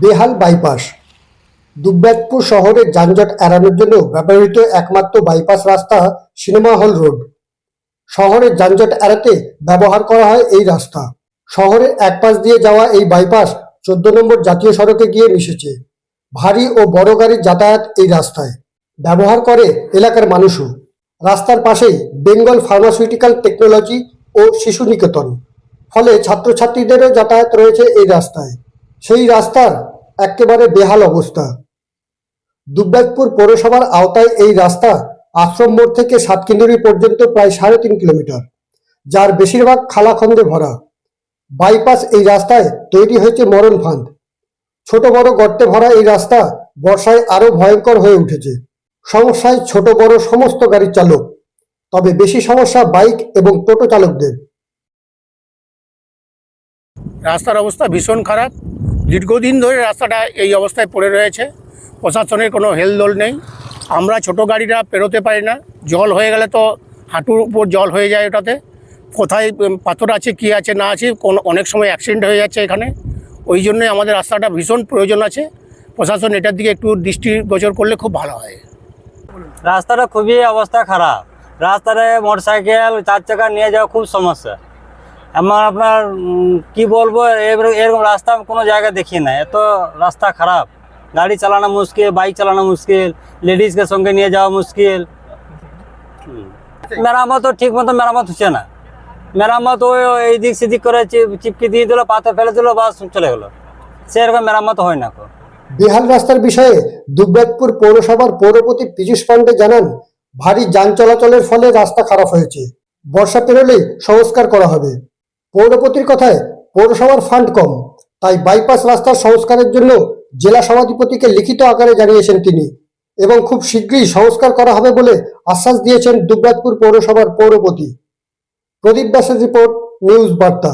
বেহাল বাইপাস দুব্যাতপুর শহরের যানজট এড়ানোর জন্য ব্যবহৃত একমাত্র বাইপাস রাস্তা সিনেমা হল রোড। শহরের যানজট এড়াতে ব্যবহার করা হয় এই রাস্তা। শহরের এক পাশ দিয়ে যাওয়া এই বাইপাস চোদ্দ নম্বর জাতীয় সড়কে গিয়ে মিশেছে। ভারী ও বড় গাড়ির যাতায়াত এই রাস্তায়। ব্যবহার করে এলাকার মানুষও। রাস্তার পাশেই বেঙ্গল ফার্মাসিউটিক্যাল টেকনোলজি ও শিশু নিকেতন। ফলে ছাত্রছাত্রীদেরও যাতায়াত রয়েছে এই রাস্তায়। সেই রাস্তার একেবারে বেহাল অবস্থা। দুব্যাতপুর পৌরসভার আওতায় এই রাস্তা আশ্রম মোড় থেকে সাতকিন্দুরি পর্যন্ত প্রায় সাড়ে তিন কিলোমিটার, যার বেশিরভাগ খালাখন্দে ভরা। বাইপাস এই রাস্তায় তৈরি হয়েছে মরণ ফাঁদ। ছোট বড় গর্তে ভরা এই রাস্তা বর্ষায় আরও ভয়ঙ্কর হয়ে উঠেছে। সমস্যায় ছোট বড় সমস্ত গাড়ির চালক, তবে বেশি সমস্যা বাইক এবং টোটো চালকদের। রাস্তার অবস্থা ভীষণ খারাপ। দীর্ঘদিন ধরে রাস্তাটা এই অবস্থায় পড়ে রয়েছে। প্রশাসনের কোনো হেলদোল নেই। আমরা ছোট গাড়িরা পেরোতে পারি না। জল হয়ে গেলে তো হাঁটুর উপর জল হয়ে যায় ওটাতে। কোথায় পাথর আছে, কি আছে, না আছে, কোন, অনেক সময় অ্যাক্সিডেন্ট হয়ে যাচ্ছে এখানে। ওই জন্যই আমাদের রাস্তাটা ভীষণ প্রয়োজন আছে। প্রশাসন এটার দিকে একটু দৃষ্টিগোচর করলে খুব ভালো হয়। রাস্তাটা খুবই অবস্থা খারাপ। রাস্তায় মোটরসাইকেল, চার চাকা নিয়ে যাওয়া খুব সমস্যা। আমার আপনার কি বলব এর- এরকম রাস্তা আমি কোনো জায়গায় দেখি না। এত রাস্তা খারাপ। গাড়ি চালানো মুশকিল বাইক চালানো মুশকিল লেডিসকে সঙ্গে নিয়ে যাওয়া মুশকিল। হুম। মেরামতও ঠিক মতো মেরামত হচ্ছে না। মেরামত ওই ওই এই দিক সেদিক করে চিপ- চিপকে দিয়ে দিল পাথর ফেলে দিল বাস চলে গেলো। সেরকম মেরামত হয় না বেহাল রাস্তার বিষয়ে দুব্যাতপুর পৌরসভার পৌরপতি পীযূষ পান্ডে জানান ভারী যান চলাচলের ফলে রাস্তা খারাপ হয়েছে। বর্ষা পেরোলেই সংস্কার করা হবে। পৌরপতির কথায় পৌরসভার ফান্ড কম, তাই বাইপাস রাস্তার সংস্কারের জন্য জেলা সভাধিপতিকে লিখিত আকারে জানিয়েছেন তিনি এবং খুব শীঘ্রই সংস্কার করা হবে বলে আশ্বাস দিয়েছেন দুবরাজপুর পৌরসভার পৌরপতি। প্রদীপ দাসের রিপোর্ট, নিউজ বার্তা।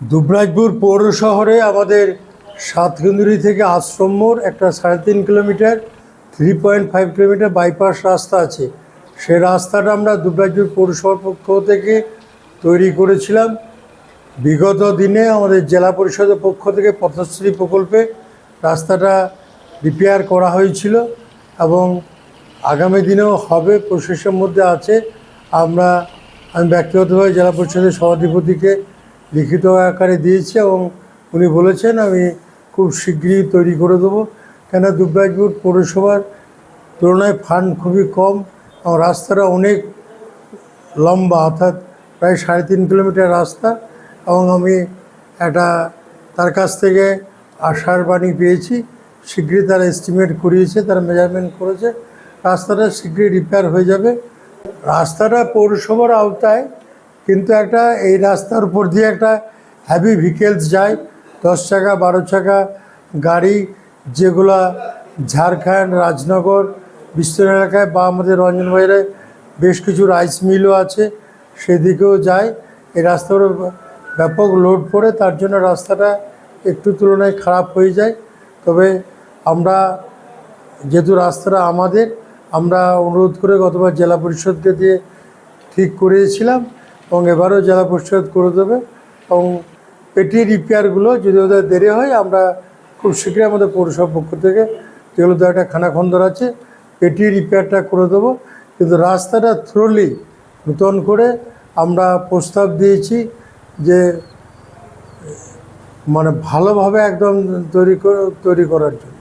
দুবরাজপুর পৌর শহরে আমাদের সাতকেন্দুরি থেকে আশ্রম মোড় একটা সাড়ে তিন kilometre three point five kilometre bypass রাস্তা আছে। সে রাস্তাটা আমরা দুবরাজপুর পৌরসভার পক্ষ থেকে তৈরি করেছিলাম। বিগত দিনে আমাদের জেলা পরিষদের পক্ষ থেকে পথশ্রী প্রকল্পে রাস্তাটা রিপেয়ার করা হয়েছিল এবং আগামী দিনেও হবে প্রসেসের মধ্যে আছে। আমরা, আমি ব্যক্তিগতভাবে জেলা পরিষদের সভাধিপতিকে লিখিত আকারে দিয়েছি এবং উনি বলেছেন, আমি খুব শীঘ্রই তৈরি করে দেবো। কেন দুবরাজপুর পৌরসভার তুলনায় ফান্ড খুবই কম। এবং রাস্তাটা অনেক লম্বা, অর্থাৎ প্রায় সাড়ে তিন কিলোমিটার রাস্তা এবং আমি একটা তার কাছ থেকে আশার বাণী পেয়েছি। শীঘ্রই তারা এস্টিমেট করিয়েছে, তারা মেজারমেন্ট করেছে। রাস্তাটা শীঘ্রই রিপেয়ার হয়ে যাবে। রাস্তাটা পৌরসভার আওতায়, কিন্তু একটা এই রাস্তার উপর দিয়ে একটা হ্যাভি ভেহিকেলস যায়, দশ চাকা, বারো চাকা গাড়ি, যেগুলা ঝাড়খণ্ড, রাজনগর বিস্তর এলাকায় বা আমাদের রঞ্জনবাজারে বেশ কিছু রাইস মিলও আছে, সেদিকেও যায়। এই রাস্তার ব্যাপক লোড পড়ে, তার জন্য রাস্তাটা একটু তুলনায় খারাপ হয়ে যায়। তবে আমরা, যেহেতু রাস্তাটা আমাদের, আমরা অনুরোধ করে গতবার জেলা পরিষদকে দিয়ে ঠিক করিয়েছিলাম এবং এবারও জেলা পরিষদ করে দেবে এবং পেটি রিপেয়ারগুলো যদি ওদের দেরি হয়, আমরা খুব শীঘ্রই আমাদের পৌরসভার পক্ষ থেকে যেগুলো তো একটা খানাখন্দর আছে পেটি রিপেয়ারটা করে দেবো। কিন্তু রাস্তাটা থ্রোলি নূতন করে আমরা প্রস্তাব দিয়েছি যে মানে ভালোভাবে একদম তৈরি তৈরি করার জন্য।